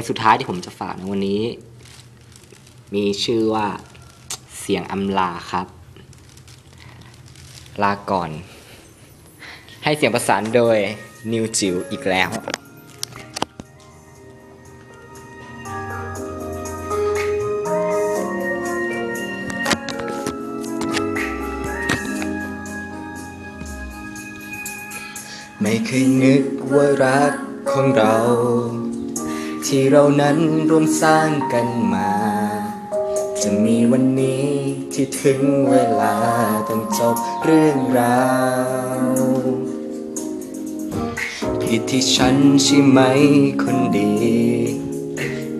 งสุดท้ายที่ผมจะฝากในวันนี้ มีชื่อว่าเสียงอำลาครับ ลาก่อน ให้เสียงประสานโดยนิวจิ๋วอีกแล้วไม่เคยนึกว่ารักของเรา ที่เรานั้นร่วมสร้างกันมา จะมีวันนี้ที่ถึงเวลาต้องจบเรื่องราวผิดที่ฉันใช่ไหมคนดี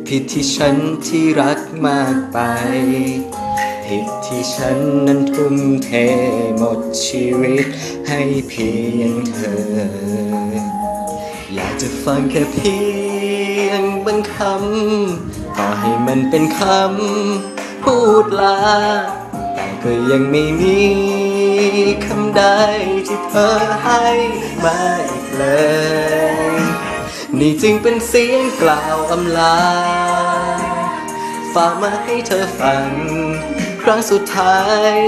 ผิดที่ฉันที่รักมากไป ผิดที่ฉันนั้นทุ่มเทหมดชีวิตให้เพียงเธอ อยากจะฟังแค่เพียง ยงบางคำต่อให้มันเป็นคำพูดลา แต่ก็ยังไม่มีคำใดที่เธอให้มาอีกเลย นี่จึงเป็นเสียงกล่าวอำลาฝากมาให้เธอฟัง ครั้งสุดท้าย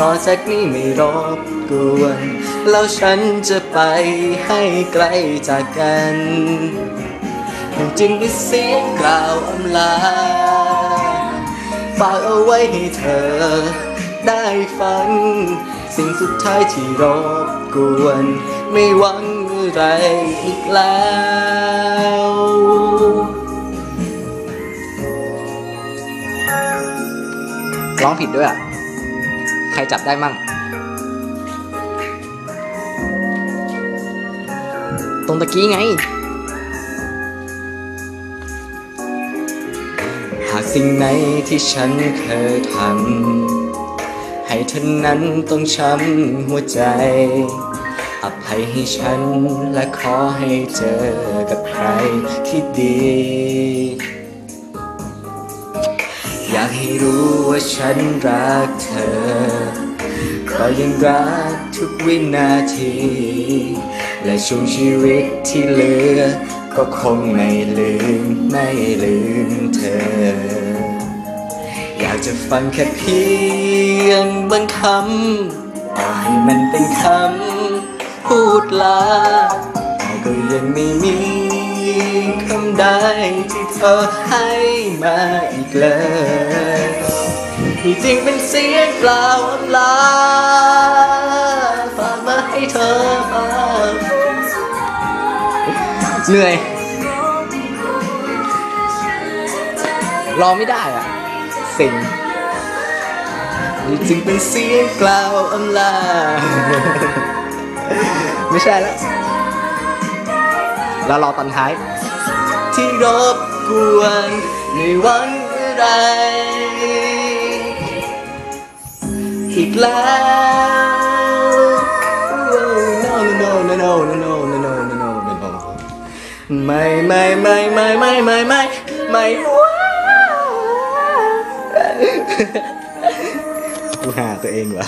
ต่อจากนี้ไม่รบกวน แล้วฉันจะไปให้ไกลจากกัน จึงเป็นเสียงกล่าวอำลา ฝากเอาไว้ให้เธอ ได้ฟังสิ่งสุดท้ายที่รบกวน ไม่หวังอะไรอีกแล้วร้องผิดด้วยอะ ใครจับได้มั่ง ตรงตะกี้ไง สิ่งไหนที่ฉันเคยทำให้เธอนั้นต้องช้ำหัวใจ อภัยให้ฉันและขอให้เจอกับใครที่ดี อยากให้รู้ว่าฉันรักเธอ ก็ยังรักทุกวินาที และช่วงชีวิตที่เหลือก็คงไม่ลืม ไม่ลืมเธอ จะฟังแค่เพียงบางคำต่อให้มันเป็นคำพูดลาแต่ก็ยังไม่มีคำใดที่เธอให้มาอีกเลยที่จริงเป็นเสียงเปล่าอำลาฝากมาให้เธอฟังเหนื่อยรอไม่ได้อะ สิงจึงเป็นเสียงกล่าวอำลาไม่ใช่แล้วแล้วรอตอนท้าย ที่รบกวนในวันอะไรอีกแล้ว no no no no no no no no no no no ไม่ไม่ไม่ไม่ไม่ไม่ไม่ไม่ กูหาตัวเองว่ะ